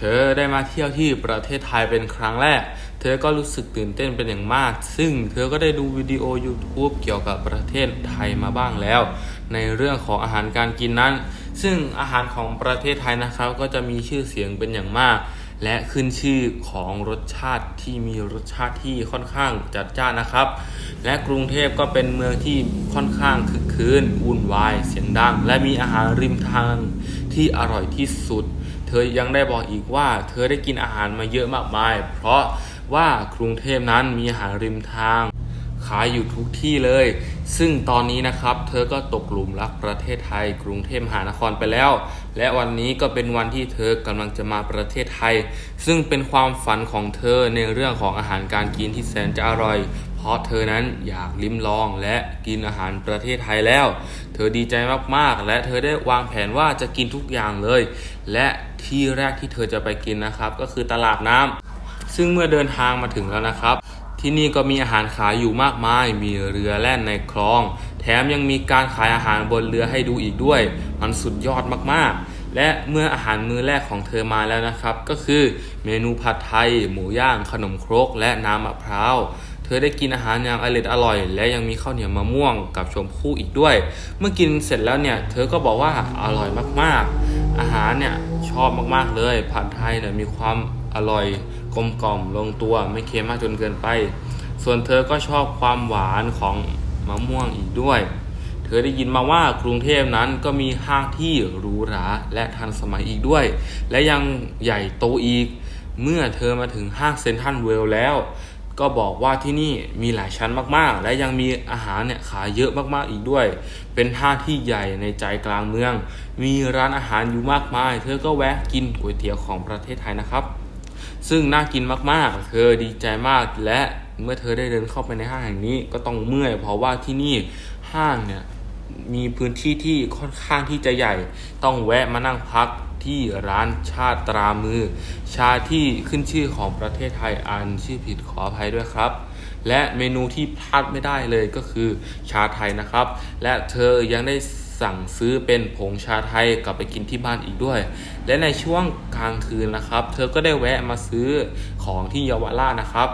ธอได้มาเที่ยวที่ประเทศไทยเป็นครั้งแรก เธอก็รู้สึกตื่นเต้นเป็นอย่างมาก ซึ่งเธอก็ได้ดูวิดีโอ YouTube เกี่ยวกับประเทศไทยมาบ้างแล้ว ในเรื่องของอาหารการกินนั้น ซึ่งอาหารของประเทศไทยนะครับ ก็จะมีชื่อเสียงเป็นอย่างมาก และขึ้นชื่อของรสชาติที่มีรสชาติที่ค่อนข้างจัดจ้านนะครับ และกรุงเทพก็เป็นเมืองที่ค่อนข้างคึกคืนวุ่นวายเสียงดัง และมีอาหารริมทางที่อร่อยที่สุด เธอยังได้บอกอีกว่า เธอได้กินอาหารมาเยอะมากมาย เพราะว่ากรุงเทพนั้นมีอาหารริมทาง ขายอยู่ทุกที่เลย ซึ่งตอนนี้นะครับเธอก็ตกหลุมรักประเทศไทย กรุงเทพมหานครไปแล้ว และวันนี้ก็เป็นวันที่เธอกำลังจะมาประเทศไทย ซึ่งเป็นความฝันของเธอในเรื่องของอาหารการกินที่แสนจะอร่อย เพราะเธอนั้นอยากลิ้มลองและกินอาหารประเทศไทยแล้ว เธอดีใจมากๆ และเธอได้วางแผนว่าจะกินทุกอย่างเลย และที่แรกที่เธอจะไปกินนะครับ ก็คือตลาดน้ำซึ่งเมื่อเดินทางมาถึงแล้วนะครับ ที่นี่ก็มีอาหารขายอยู่มากมาย มีเรือแล่นในคลอง แถมยังมีการขายอาหารบนเรือให้ดูอีกด้วย มันสุดยอดมากๆ และเมื่ออาหารมื้อแรกของเธอมาแล้วนะครับ ก็คือเมนูผัดไทย หมูย่าง ขนมครก และน้ำมะพร้าว เธอได้กินอาหารอย่างอร่อยอร่อย และยังมีข้าวเหนียวมะม่วงกับชมพู่อีกด้วย เมื่อกินเสร็จแล้วเนี่ย เธอก็บอกว่าอร่อยมากๆ อาหารเนี่ยชอบมากๆเลย ผัดไทยเนี่ยมีความอร่อย กลมกล่อมลงตัวไม่เค็มมากจนเกินไป ส่วนเธอก็ชอบความหวานของมะม่วงอีกด้วย เธอได้ยินมาว่ากรุงเทพนั้นก็มีห้างที่หรูหราและทันสมัยอีกด้วย และยังใหญ่โตอีก เมื่อเธอมาถึงห้างเซ็นทรัลเวลแล้ว ก็บอกว่าที่นี่มีหลายชั้นมากๆ และยังมีอาหารเนี่ยขายเยอะมากๆอีกด้วย เป็นห้างที่ใหญ่ในใจกลางเมือง มีร้านอาหารอยู่มากมาย เธอก็แวะกินก๋วยเตี๋ยวของประเทศไทยนะครับ ซึ่งน่ากินมากๆ เธอดีใจมากและเมื่อเธอได้เดินเข้าไปในห้างแห่งนี้ก็ต้องเมื่อยเพราะว่าที่นี่ห้างเนี่ยมีพื้นที่ที่ค่อนข้างที่จะใหญ่ ต้องแวะมานั่งพักที่ร้านชาตรามือ ชาที่ขึ้นชื่อของประเทศไทยอ่านชื่อผิดขออภัยด้วยครับ และเมนูที่พลาดไม่ได้เลยก็คือชาไทยนะครับ และเธอยังได้ สั่งซื้อเป็นผงชาไทยกลับไปกินที่บ้านอีกด้วย และในช่วงกลางคืนนะครับ เธอก็ได้แวะมาซื้อของที่เยาวราชนะครับ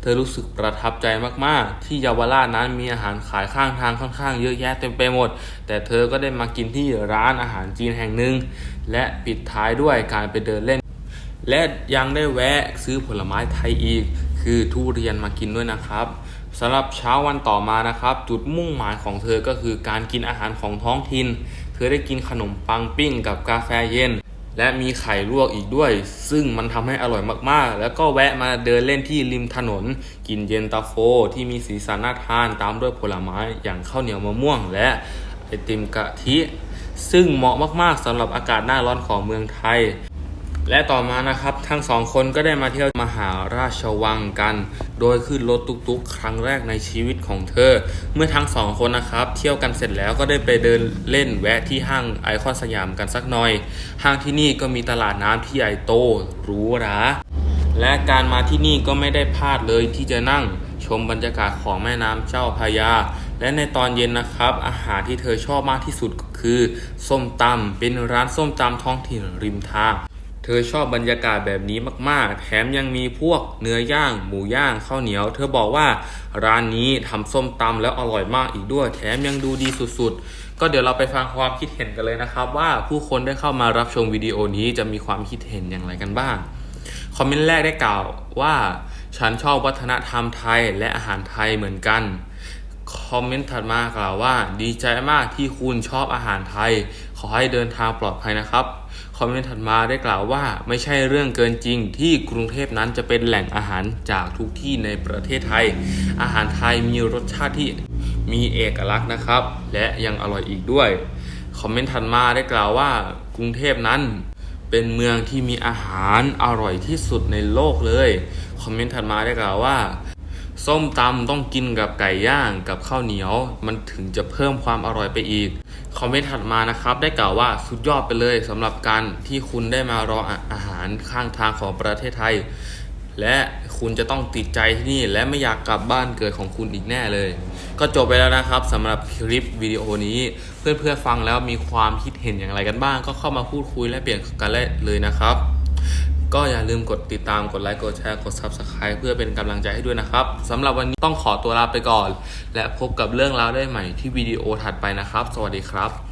เธอรู้สึกประทับใจมากๆ ที่เยาวราชนั้นมีอาหารขายข้างทางค่อนข้างเยอะแยะเต็มไปหมด แต่เธอก็ได้มากินที่ร้านอาหารจีนแห่งหนึ่ง และปิดท้ายด้วยการไปเดินเล่น และยังได้แวะซื้อผลไม้ไทยอีก คือทุเรียนมากินด้วยนะครับ สำหรับเช้าวันต่อมานะครับ จุดมุ่งหมายของเธอก็คือการกินอาหารของท้องถิ่น เธอได้กินขนมปังปิ้งกับกาแฟเย็น และมีไข่ลวกอีกด้วย ซึ่งมันทำให้อร่อยมากๆ แล้วก็แวะมาเดินเล่นที่ริมถนน กินเย็นตาโฟ ที่มีสีสันน่าทานตามด้วยผลไม้อย่างข้าวเหนียวมะม่วง และไอติมกะทิ ซึ่งเหมาะมากๆสำหรับอากาศหน้าร้อนของเมืองไทย และต่อมานะครับทั้งสองคนก็ได้มาเที่ยวมหาราชวังกัน โดยขึ้นรถตุ๊กๆ ครั้งแรกในชีวิตของเธอ เมื่อทั้งสองคนนะครับ เที่ยวกันเสร็จแล้วก็ได้ไปเดินเล่นแวะที่ห้างไอคอนสยามกันสักหน่อย ห้างที่นี่ก็มีตลาดน้ำที่ใหญ่โตหรูหราและการมาที่นี่ก็ไม่ได้พลาดเลยที่จะนั่งชมบรรยากาศของแม่น้ำเจ้าพระยา และในตอนเย็นนะครับ อาหารที่เธอชอบมากที่สุดก็คือ ส้มตำเป็นร้านส้มตำท้องถิ่นริมทาง เธอชอบบรรยากาศแบบนี้มากๆ แถมยังมีพวกเนื้อย่าง หมูย่าง ข้าวเหนียว เธอบอกว่าร้านนี้ทำส้มตำแล้วอร่อยมากอีกด้วย แถมยังดูดีสุดๆ ก็เดี๋ยวเราไปฟังความคิดเห็นกันเลยนะครับ ว่าผู้คนได้เข้ามารับชมวิดีโอนี้จะมีความคิดเห็นอย่างไรกันบ้าง คอมเมนต์แรกได้กล่าวว่า ฉันชอบวัฒนธรรมไทยและอาหารไทยเหมือนกัน คอมเมนต์ถัดมากล่าวว่า ดีใจมากที่คุณชอบอาหารไทย ขอให้เดินทางปลอดภัยนะครับ คอมเมนต์ถัดมาได้กล่าวว่า ไม่ใช่เรื่องเกินจริงที่กรุงเทพนั้นจะเป็นแหล่งอาหารจากทุกที่ในประเทศไทย อาหารไทยมีรสชาติที่มีเอกลักษณ์นะครับ และยังอร่อยอีกด้วย คอมเมนต์ถัดมาได้กล่าวว่ากรุงเทพนั้นเป็นเมืองที่มีอาหารอร่อยที่สุดในโลกเลย คอมเมนต์ถัดมาได้กล่าวว่า ส้มตำต้องกินกับไก่ย่างกับข้าวเหนียว มันถึงจะเพิ่มความอร่อยไปอีก คอมเมนต์ถัดมานะครับ ได้กล่าวว่าสุดยอดไปเลยสำหรับการที่คุณได้มารออาหารข้างทางของประเทศไทย และคุณจะต้องติดใจที่นี่และไม่อยากกลับบ้านเกิดของคุณอีกแน่เลย ก็จบไปแล้วนะครับสำหรับคลิปวิดีโอนี้ เพื่อนๆฟังแล้วมีความคิดเห็นอย่างไรกันบ้าง ก็เข้ามาพูดคุยและเปลี่ยนกันได้เลยนะครับ ก็อย่าลืมกดติดตามกดไลค์กดแชร์กด Subscribe เพื่อเป็นกำลังใจให้ด้วยนะครับสำหรับวันนี้ต้องขอตัวลาไปก่อน และพบกับเรื่องราวได้ใหม่ที่วิดีโอถัดไปนะครับ สวัสดีครับ